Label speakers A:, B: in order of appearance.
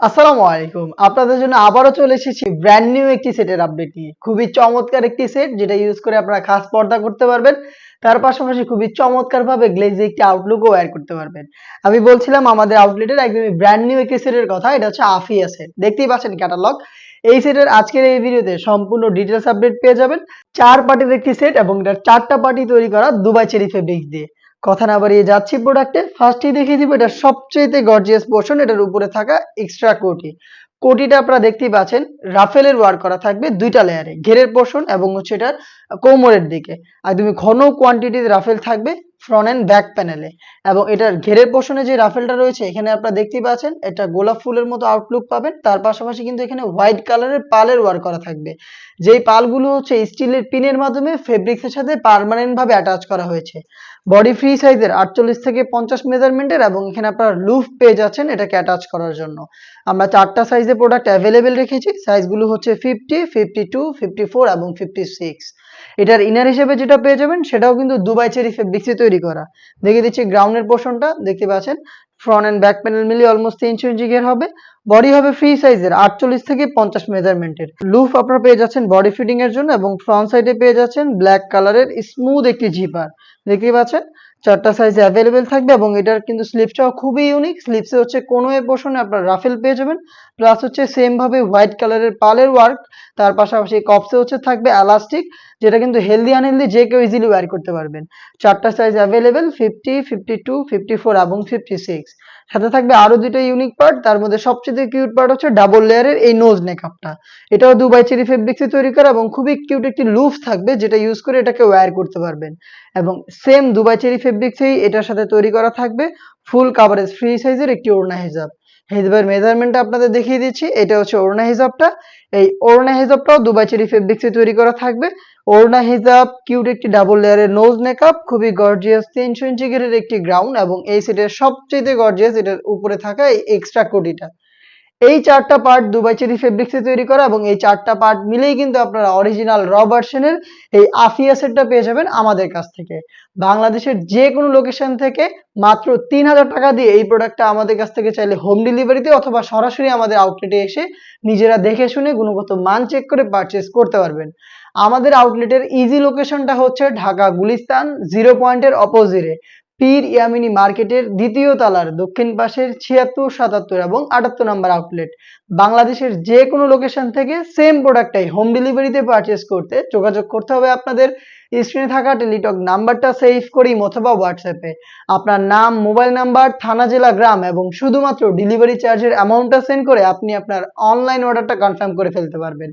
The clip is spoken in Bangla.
A: আসসালামু আলাইকুম। আপনাদের জন্য আবারও চলে এসেছি ব্র্যান্ড নিউ একটি সেটের আপডেট নিয়ে। খুবই চমৎকার একটি সেট যেটা ইউজ করে আপনারা খাস পর্দা করতে পারবেন। তার পাশাপাশি খুবই চমৎকার ভাবে গ্লেজে একটি আউটলুকও ওয়্যার করতে পারবেন। আমি বলছিলাম, আমাদের আউটলেটের একদমই ব্র্যান্ড নিউ একটি সেটের কথা, এটা হচ্ছে আফিয়া সেট দেখতেই পাচ্ছেন ক্যাটালগ এই সেটের আজকের এই ভিডিওতে সম্পূর্ণ ডিটেলস আপডেট পেয়ে যাবেন। চার পার্টির একটি সেট এবং এটার চারটা পার্টি তৈরি করা দুবাই চেরি ফেব্রিক্স দিয়ে। কথা না বাড়িয়ে যাচ্ছি প্রোডাক্টে ফার্স্টেই দেখিয়ে দিব, এটা সবচেয়ে গর্জিয়াস পোর্শন এটার উপরে থাকা এক্সট্রা কোটি। কোটিটা আপনারা দেখতেই পাচ্ছেন, রাফেলের ওয়ার করা থাকবে দুইটা লেয়ারে ঘেরের পোর্শন এবং হচ্ছে এটার কোমরের দিকে। একদমই ঘন কোয়ান্টিটির রাফেল থাকবে ফ্রন্ট এন্ড ব্যাক প্যানেলে এবং এটার ঘেরের পোর্শনে যে রাফেলটা রয়েছে, এখানে আপনারা দেখতেই পাচ্ছেন, এটা গোলাপ ফুলের মতো আউটলুক পাবেন। তার পাশাপাশি কিন্তু এখানে হোয়াইট কালারের পালের ওয়ার্ক করা থাকবে। যেই পালগুলো হচ্ছে স্টিলের পিনের মাধ্যমে ফেব্রিক্সের সাথে পার্মানেন্ট ভাবে অ্যাটাচ করা হয়েছে। বডি ফ্রি সাইজের আটচল্লিশ থেকে পঞ্চাশ মেজারমেন্টের এবং এখানে আপনারা লুফ পেয়ে যাচ্ছেন এটাকে অ্যাটাচ করার জন্য। আমরা চারটা সাইজে প্রোডাক্ট অ্যাভেলেবেল রেখেছি। সাইজগুলো হচ্ছে fifty fifty two fifty four এবং ফিফটি সিক্স এটার ইনার হিসেবে যেটা পেয়ে যাবেন, সেটাও কিন্তু দুবাই চেরি ফেব্রিক্সে তৈরি করা। দেখিয়ে দিচ্ছি গ্রাউন্ডের পোর্শনটা দেখতে পাচ্ছেন? ফ্রন্ট এন্ড ব্যাক প্যানেল মিলিয়ে অলমোস্ট তিনশো ইঞ্চি ঘের হবে। বডি হবে ফ্রি সাইজের আটচল্লিশ থেকে পঞ্চাশ মেজারমেন্টের লুফ আপনারা পেয়ে যাচ্ছেন বডি ফিটিং এর জন্য এবং ফ্রন্ট সাইডে পেয়ে যাচ্ছেন ব্ল্যাক কালারের স্মুথ একটি জিপার দেখতে পাচ্ছেন? চারটা সাইজে অ্যাভেলেবেল থাকবে এবং এটার কিন্তু স্লিপসটাও খুবই ইউনিক স্লিপসে হচ্ছে কোনো এ পোর্শনে আপনার রাফেল পেয়ে যাবেন। প্লাস হচ্ছে সেম ভাবে হোয়াইট কালারের পালের ওয়ার্ক তার পাশাপাশি কপসে হচ্ছে থাকবে এলাস্টিক যেটা কিন্তু হেলদি আনহেলদি যে কেউ ইজিলি ওয়্যার করতে পারবেন। চারটা size available fifty fifty two fifty four এবং ফিফটি সিক্স সাথে থাকবে আরও দুটো ইউনিক পার্ট তার মধ্যে সবচেয়ে কিউট পার্ট হচ্ছে ডাবল লেয়ারের এই নোজ নেকআপটা এটাও দুবাই চেরি ফেব্রিক্সে তৈরি করা এবং খুবই কিউট একটি লুফ থাকবে যেটা ইউজ করে এটাকে ওয়্যার করতে পারবেন। এবং সেম দুবাই চেরি ফেব্রিক্সেই এটার সাথে তৈরি করা থাকবে ফুল কাভারেজ ফ্রি সাইজের একটি ওড়না হিজাব। হিজাবের মেজারমেন্টটা আপনাদের দেখিয়ে দিচ্ছি, এটা হচ্ছে ওড়না হিজাবটা। এই ওড়না হিজাবটাও দুবাই চেরি ফেব্রিক্সে তৈরি করা থাকবে। ওড়না হিজাব, কিউট একটি ডাবল লেয়ারের নোজ মেকআপ খুবই গর্জিয়াস তিনশো ইঞ্চি ঘেরের একটি গ্রাউন্ড এবং এই সেটের সবচেয়ে গর্জিয়াস এটার উপরে থাকা এক্সট্রা কোটিটা। এই চারটা পার্ট দুবাই চেরি ফেব্রিক্সে তৈরি করা এবং এই চারটা পার্ট মিলেই কিন্তু আপনারা অরিজিনাল র ভার্সনের এই আফিয়া সেটটা পেয়ে যাবেন আমাদের কাছ থেকে। বাংলাদেশের যে কোনো লোকেশন থেকে মাত্র তিন হাজার টাকা দিয়ে এই প্রোডাক্টটা আমাদের কাছ থেকে চাইলে হোম ডেলিভারিতে অথবা সরাসরি আমাদের আউটলেটে এসে নিজেরা দেখে শুনে গুণগত মান চেক করে পারচেস করতে পারবেন। আমাদের আউটলেটের ইজি লোকেশনটা হচ্ছে ঢাকা গুলিস্তান জিরো পয়েন্টের অপোজিটে পীর ইয়ামিনী মার্কেটের দ্বিতীয় তলার দক্ষিণ পাশের ছিয়াত্তর, সাতাত্তর এবং আটাত্তর নাম্বার আউটলেট। বাংলাদেশের যে কোনো লোকেশন থেকে সেম প্রোডাক্টটাই হোম ডেলিভারিতে পারচেস করতে যোগাযোগ করতে হবে আপনাদের। স্ক্রিনে থাকা টেলিটক নাম্বারটা সেভ করি অথবা হোয়াটসঅ্যাপে আপনার নাম মোবাইল নাম্বার থানা, জেলা, গ্রাম এবং শুধুমাত্র ডেলিভারি চার্জের অ্যামাউন্টটা সেন্ড করে আপনি আপনার অনলাইন অর্ডারটা কনফার্ম করে ফেলতে পারবেন।